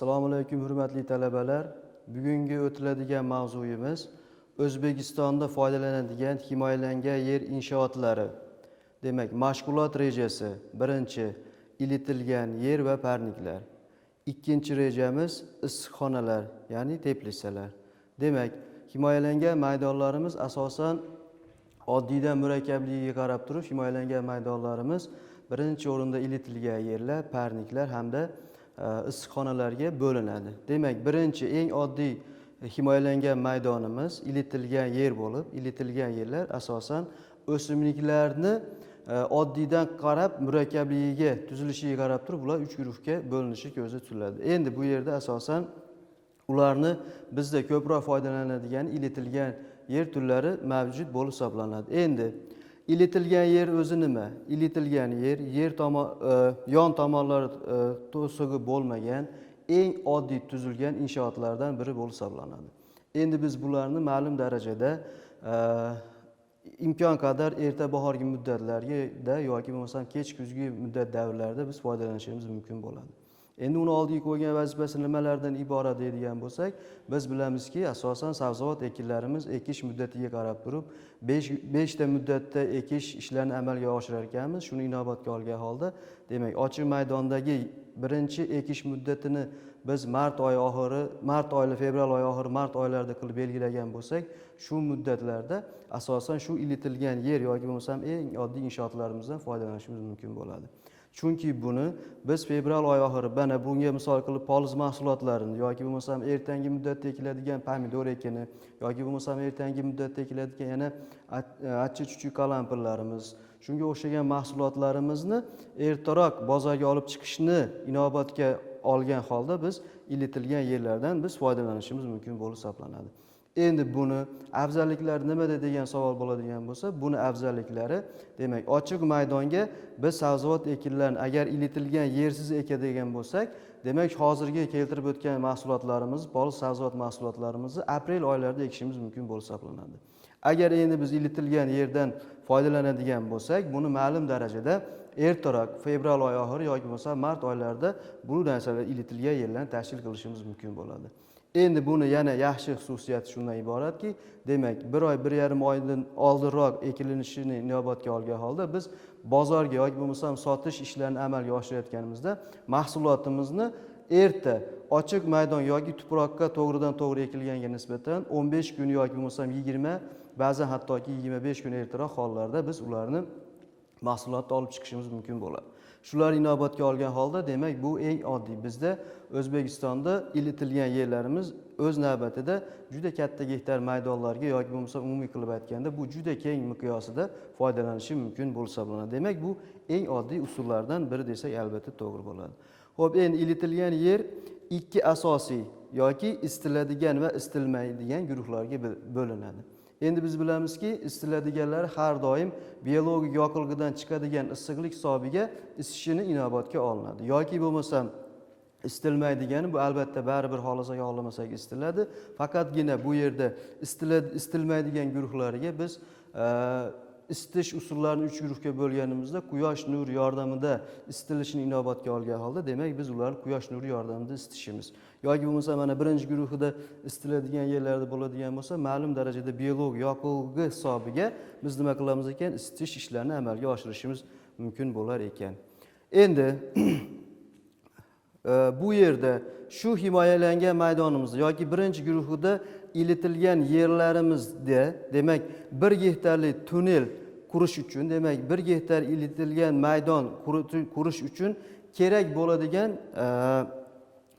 Assalomu alaykum hurmatli talabalar. Bugungi o'tiladigan mavzuyimiz O'zbekistonda foydalanadigan himoyalangan yer inshootlari. Demak, mashg'ulot rejasi. Birinchi ilitilgan yer va parniklar. Ikkinchi rejamiz issiqxonalar, ya'ni teplitsalar. Demak, himoyalangan maydonlarimiz asosan oddiydan murakkabligiga qarab turib himoyalangan maydonlarimiz birinchi o'rinda ilitilgan yerlar, parniklar hamda E, issiqxonalarga bo'linadi. Demak, birinchi eng oddiy himoyalangan maydonimiz ilitilgan yer bo'lib, ilitilgan yerlar asosan o'simliklarni e, oddiydan qarab murakkabligiga, tuzilishiga qarab turib ular uch guruhga bo'linishi ko'zda tutiladi. Endi bu yerda asosan ularni bizda ko'proq foydalanadigan ilitilgan yer turlari mavjud bo'lib hisoblanadi. Endi ilitilgan yer o'zi nima? Ilitilgan yer yer tomon e, yon tomonlari e, to'sig'i bo'lmagan eng oddiy tuzilgan inshootlardan biri bo'lib hisoblanadi. Endi biz bularni ma'lum darajada e, imkon qadar erta bahorgi muddatlarga yoki bo'lmasam kech kuzgi muddat davrlarida biz foydalanishimiz mumkin bo'ladi. Endi uni oldiga qo'ygan vazifasi nimalardan iborat deydigan bo'lsak, biz bilamizki, asosan sabzavot ekinlarimiz ekish muddatiga qarab turib, 5 ta muddatda ekish ishlarini amalga oshirar ekanmiz. Shuni inobatga olgan holda, demak, ochiq maydondagi birinchi ekish muddatini biz mart oyi oxiri, mart oyi, fevral oyi oxiri, mart oylarida qilib belgilagan bo'lsak, shu muddatlarda asosan shu ilitilgan yer yoki bo'lmasam eng oddiy inshootlarimizdan foydalanishimiz mumkin bo'ladi. Chunki buni biz fevral oyi oxiri mana bunga misol qilib poliz mahsulotlarini yoki bo'lmasam ertangi muddatda ekiladigan pomidor ekini yoki bo'lmasam ertangi muddatda ekiladigan yana e, achchiq chuchuk qalampirlarimiz shunga o'xshagan mahsulotlarimizni ertaroq bozorga olib chiqishni inobatga olgan holda biz ilitilgan yerlardan biz foydalanishimiz mumkin bo'lib hisoblanadi. Endi buni afzalliklari nimada degan savol bo'ladigan bo'lsa, buni afzalliklari demak, ochiq maydonga biz sabzavot ekinlarini agar ilitilgan yersiz ekadigan bo'lsak, demak, hozirgi keltirib o'tgan mahsulotlarimiz, bol sabzavot mahsulotlarimizni aprel oylarida ekishimiz mumkin bo'lib hisoblanadi. Agar endi biz ilitilgan yerdan foydalanadigan bo'lsak, buni ma'lum darajada ertaroq fevral oyi oxiri yoki bo'lmasa mart oylarida bu narsalar ilitilgan yerlarni tashkil qilishimiz mumkin bo'ladi. Endi buni yana yaxshi xususiyati shundan iboratki, demak, bir oy, bir yarim oydan oldinroq ekilinishini inobatga olgan holda biz bozorga yoki bo'lmasam sotish ishlarini amalga oshirayotganimizda mahsulotimizni erta ochiq maydon yoki tuproqqa to'g'ridan to'g'ri ekilganga nisbatan 15 kun yoki bo'lmasam 20, ba'zan hattoki 25 kun ertaroq hollarda biz ularni mahsulotni olib chiqishimiz mumkin bo'ladi. Shular inobatga olgan holda, demak, bu eng oddiy bizda O'zbekistonda ilitilgan yerlarimiz o'z navbatida juda katta gektar maydonlarga yoki bo'lmasa umumiy qilib aytganda bu juda keng miqyosida foydalanishi mumkin bo'lib hisoblanadi. Demak, bu eng oddiy usullardan biri desak albatta to'g'ri bo'ladi. Xo'p, endi ilitilgan yer ikki asosiy yoki istiladigan va istilmaydigan guruhlarga bo'linadi. Endi biz bilamizki, isitiladiganlar har doim biologik yoqilg'idan chiqadigan issiqlik hisobiga isishini inobatga olinadi. Yoki bo'lmasam isitilmaydigani bu albatta baribir xohlasak xohlamasak isitiladi. Faqatgina bu yerda isitilmaydigan guruhlariga biz isitish usullarini uch guruhga bo'lganimizda quyosh nuri yordamida isitilishini inobatga olgan holda demak biz ularni quyosh nuri yordamida isitishimiz yoki bo'lmasa mana birinchi guruhida isitiladigan yerlarda bo'ladigan bo'lsa ma'lum darajada biolog yoqilg'i hisobiga biz nima qilamiz ekan isitish ishlarini amalga oshirishimiz mumkin bo'lar ekan endi e, bu yerda shu himoyalangan maydonimizda yoki birinchi guruhida ilitilgan yerlarimizda demak bir gektarlik tunnel qurish uchun demak bir gektar ilitilgan maydon qurish uchun kerak bo'ladigan e,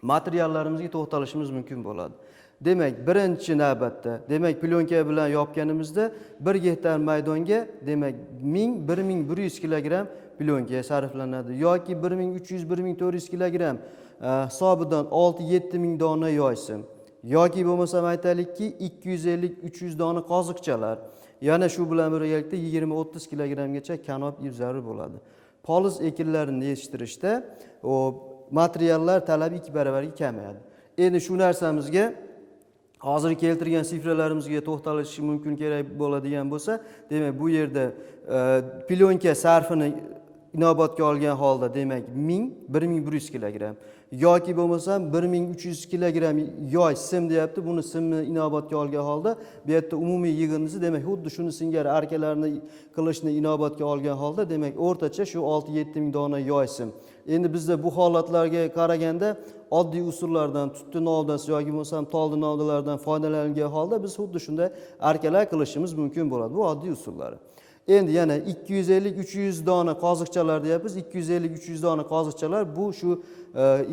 materiallarimizga to'xtalishimiz mumkin bo'ladi. Demak birinchi navbatda demak plyonka bilan yopganimizda bir gektar maydonga demak ming bir ming bir yuz kilogramm plyonka sarflanadi yoki bir ming uch yuz bir ming to'rt yuz kilogramm e, hisobidan olti yetti ming dona yoysin yoki bo'lmasam aytaylikki 250 300 dona qoziqchalar. Yana shu bilan birgalikda 20-30 kilogrammgacha kanop ip zarur bo'ladi. Poliz ekinlarini yetishtirishda materiallar talabi ikki baravarga kamayadi. Endi shu narsamizga hozir keltirgan sifralarimizga to'xtalish mumkin kerak bo'ladigan bo'lsa demak bu yerda e, plyonka sarfini inobatga olgan holda demak ming bir ming bir yuz kilogramm yoki bo'lmasam bir ming uch yuz kilogramm yoy sim deyapti. Buni simni inobatga olgan holda bu yerda umumiy yig'indisi demak xuddi shuni singari arkalarni qilishni inobatga olgan holda demak o'rtacha shu olti yetti ming dona yoy sim. Endi bizda bu holatlarga qaraganda oddiy usullardan tutdi novdasi yoki bo'lmasam toldi novdalardan foydalangan holda biz xuddi shunday arkalar qilishimiz mumkin bo'ladi. Bu oddiy usullari endi yana 250-300 dona qoziqchalar deyapmiz. 250-300 dona qoziqchalar bu shu e,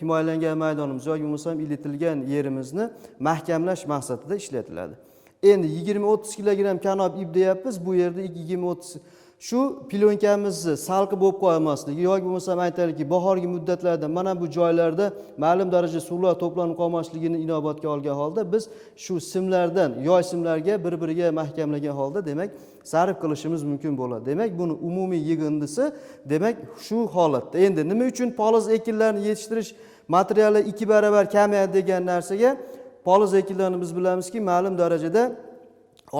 himoyalangan maydonimiz yoki bo'lmasam ilitilgan yerimizni mahkamlash maqsadida ishlatiladi. Endi 20-30 kilogramm kanob ip deyapmiz. Bu yerda 20-30 shu plyonkamizni salqi bo'lib qolmasligi yoki bo'lmasam aytaylikki bahorgi muddatlarda mana bu joylarda ma'lum darajada suvlar to'planib qolmasligini inobatga olgan holda biz shu simlardan yoy simlarga bir biriga mahkamlagan holda demak sarf qilishimiz mumkin bo'ladi. Demak buni umumiy yig'indisi demak shu holatda. Endi nima uchun poliz ekinlarni yetishtirish materiali ikki barobar kamayadi degan narsaga poliz ekinlarni biz bilamizki ma'lum darajada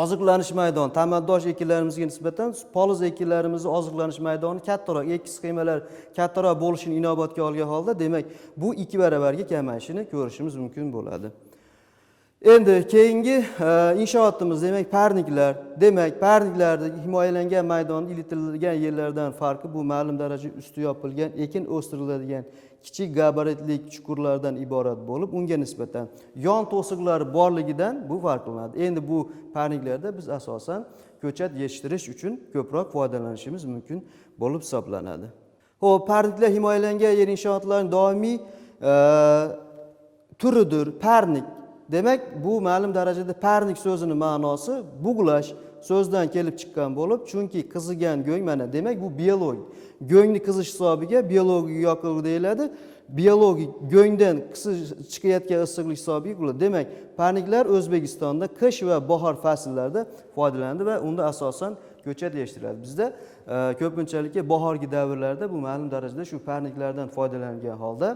oziqlanish maydoni tamaddosh ekinlarimizga nisbatan poliz ekinlarimizni oziqlanish maydoni kattaroq ekis sxemalar kattaroq bo'lishini inobatga olgan holda demak bu ikki baravarga kamayishini ko'rishimiz mumkin bo'ladi. Endi keyingi e, inshootimiz demak parniklar demak parniklarda himoyalangan maydon ilitilgan yerlardan farqi bu ma'lum daraja usti yopilgan ekin o'stiriladigan kichik gabaritli chuqurlardan iborat bo'lib unga nisbatan yon to'siqlari borligidan bu farqlanadi. Endi bu parniklarda biz asosan ko'chat yetishtirish uchun ko'proq foydalanishimiz mumkin bo'lib hisoblanadi. Ho'p parniklar himoyalangan yer inshootlarining doimiy e, turidir. Parnik demak bu ma'lum darajada parnik so'zini ma'nosi bug'lash so'zdan kelib chiqqan bo'lib chunki qizigan go'ng mana demak bu biologik. Go'ngni qizish hisobiga biologik yoqilg'i deyiladi. Biologik go'ngdan chiqayotgan issiqlik hisobiga bo'ladi demak parniklar o'zbekistonda qish va bahor fasllarida foydalanadi va unda asosan ko'chat yetishtiriladi bizda e, ko'pinchalikka bahorgi davrlarda bu ma'lum darajada shu parniklardan foydalangan holda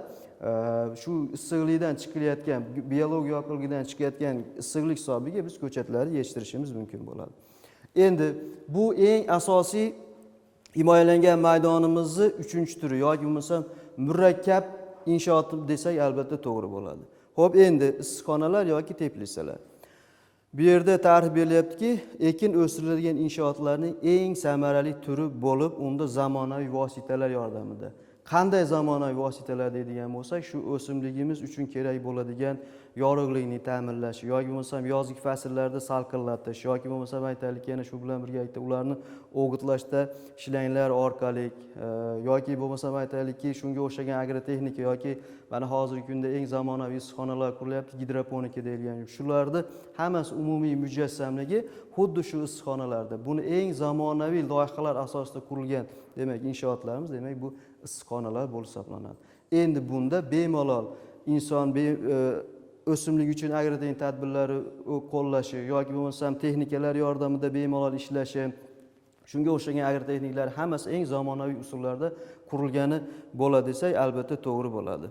shu issiqlikdan chiqilayotgan biologik yoqilg'idan chiqayotgan issiqlik hisobiga biz ko'chatlarni yetishtirishimiz mumkin bo'ladi. Endi bu eng asosiy himoyalangan maydonimizni uchinchi turi yoki bo'lmasam murakkab inshoot desak albatta to'g'ri bo'ladi. Ho'p endi issiqxonalar yoki teplitsalar bu yerda ta'rif berilyaptiki ekin o'stiriladigan inshootlarning eng samarali turi bo'lib unda zamonaviy vositalar yordamida qanday zamonaviy vositalar deydigan bo'lsak shu o'simligimiz uchun kerak bo'ladigan yorug'likni ta'minlash yoki bo'lmasam yozgi fasllarda salqinlatish yoki bo'lmasam aytaylik yana shu bilan birgalikda ularni o'g'itlashda shlanglar orqali e, yoki bo'lmasam aytaylikki shunga o'xshagan agrotexnika yoki mana hozirgi kunda eng zamonaviy issiqxonalar qurilyapti gidroponika deyilgan. Shularni hammasi umumiy mujassamligi xuddi shu issiqxonalarda. Buni eng zamonaviy loyihalar asosida qurilgan demak inshootlarimiz demak bu issiqxonalar bo'lib hisoblanadi. Endi bunda bemalol inson be, e, o'simlik uchun agrotexnik tadbirlari qo'llashi yoki bo'lmasam texnikalar yordamida bemalol ishlashi shunga o'xshagan agrotexniklar hammasi eng zamonaviy usullarda qurilgani bo'ladi desak albatta to'g'ri bo'ladi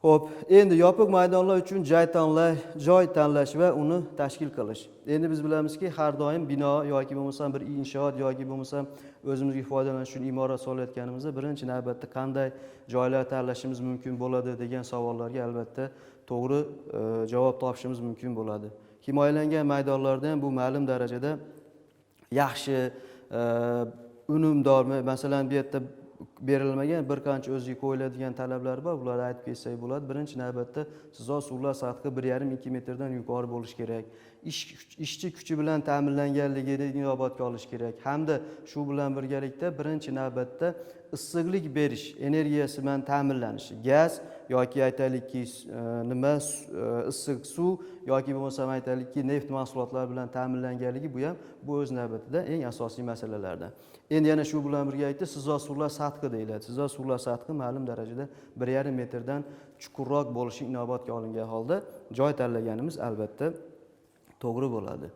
Xo'p, endi yopiq maydonlar uchun joy tanlash, joy tanlash va uni tashkil qilish. Endi biz bilamizki, har doim bino yoki bo'lmasam bir inshoot yoki bo'lmasam o'zimizga foydalanish uchun imorat solayotganimizda birinchi navbatda qanday joylar tanlashimiz mumkin bo'ladi degan savollarga albatta to'g'ri e, javob topishimiz mumkin bo'ladi. Himoyalangan maydonlarda ham bu ma'lum darajada yaxshi e, unumdor masalan bu yerda berilmagan bir qancha o'ziga qo'yiladigan talablar bor bularni aytib ketsak bo'ladi. Birinchi navbatda sizor suvlar sathi bir yarim ikki metrdan yuqori bo'lishi kerak. Ishchi kuchi bilan ta'minlanganligini inobatga olish kerak. Hamda shu bilan birgalikda birinchi navbatda issiqlik berish energiyasi bilan ta'minlanishi. Gaz yoki aytaylikki e, nima e, issiq suv yoki bo'lmasam aytaylikki neft mahsulotlari bilan ta'minlanganligi bu ham bu o'z navbatida eng asosiy masalalardan. Endi yana shu bilan birga aytdi sizor suvlar sathi deyiladi. Sizor suvlar sathi ma'lum darajada bir yarim metrdan chuqurroq bo'lishi inobatga olingan holda joy tanlaganimiz albatta to'g'ri bo'ladi.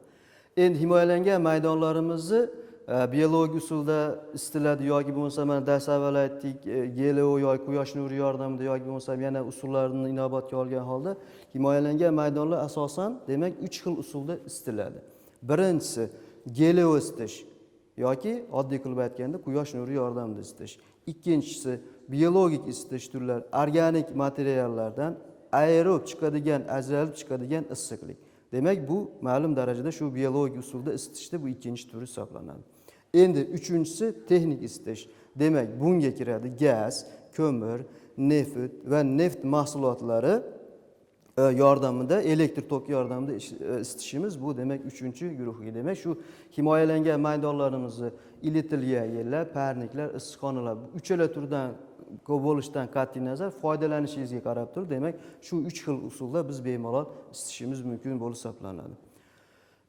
Endi himoyalangan maydonlarimizni biologik usulda isitiladi yoki bo'lmasa mana dars avval aytdik e, gelo yoki quyosh nuri yordamida yoki bo'lmasam yana usullarni inobatga olgan holda himoyalangan maydonlar asosan demak uch xil usulda isitiladi birinchisi gelo isitish yoki oddiy qilib aytganda quyosh nuri yordamida isitish. Ikkinchisi biologik isitish turlari organik materiallardan aerob chiqadigan ajralib chiqadigan issiqlik. Demak bu ma'lum darajada shu biologik usulda isitishda bu ikkinchi turi hisoblanadi endi uchinchisi texnik isitish demak bunga kiradi gaz ko'mir neft va neft mahsulotlari E, yordamida elektr toki yordamida e, isitishimiz bu. Demak uchinchi guruhga demak shu himoyalangan maydonlarimizni ilitilgan yerlar parniklar issiqxonalar uchala turdan ko'p bo'lishidan qat'iy nazar foydalanishingizga qarab turib demak shu uch xil usulda biz bemalol isitishimiz mumkin bo'lib hisoblanadi.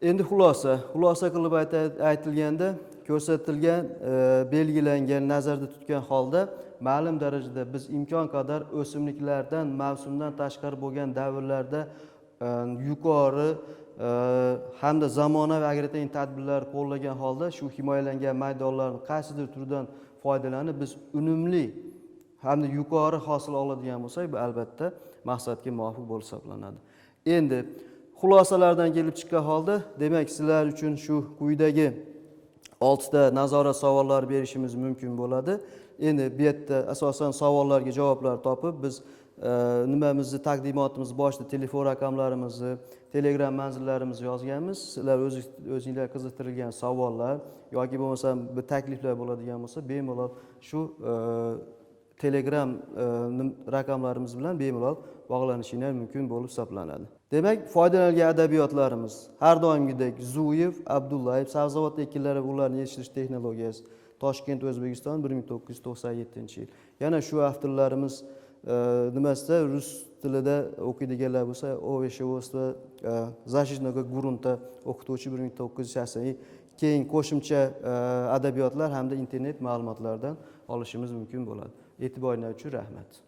Endi xulosa xulosa qilib aytilganda ko'rsatilgan e, belgilangan nazarda tutgan holda ma'lum darajada biz imkon qadar o'simliklardan mavsumdan tashqari bo'lgan davrlarda e, yuqori e, hamda zamonaviy agrotexnik tadbirlar qo'llagan holda shu himoyalangan maydonlarni qaysidir turidan foydalanib biz unumli hamda yuqori hosil oladigan bo'lsak bu albatta maqsadga muvofiq bo'lib hisoblanadi. Endi xulosalardan kelib chiqqan holda demak sizlar uchun shu quyidagi oltita nazorat savollari berishimiz mumkin bo'ladi. Endi bu yerda asosan savollarga javoblar topib biz e, nimamizni taqdimotimiz boshida telefon raqamlarimizni telegram manzillarimizni yozganmiz. Sizlar o'zinglar qiziqtirilgan savollar yoki bo'lmasam bir takliflar bo'ladigan bo'lsa bemalol shu e, telegram e, raqamlarimiz bilan bemalol bog'lanishinglar mumkin bo'lib hisoblanadi. Demak foydalanilgan adabiyotlarimiz har doimgidek zuyev abdullayev sabzavot ekinlari ularni yetishtirish texnologiyasi toshkent o'zbekiston bir ming to'qqiz yuz to'qson yettinchi yil. Yana shu avtorlarimiz e, nimasida rus tilida o'qiydiganlar bo'lsa oveshevostva e, zashitnoga grunta o'qituvchi bir ming to'qqiz yuz sakson keyin qo'shimcha e, adabiyotlar hamda internet ma'lumotlardan olishimiz mumkin bo'ladi. E'tiboringlar uchun rahmat.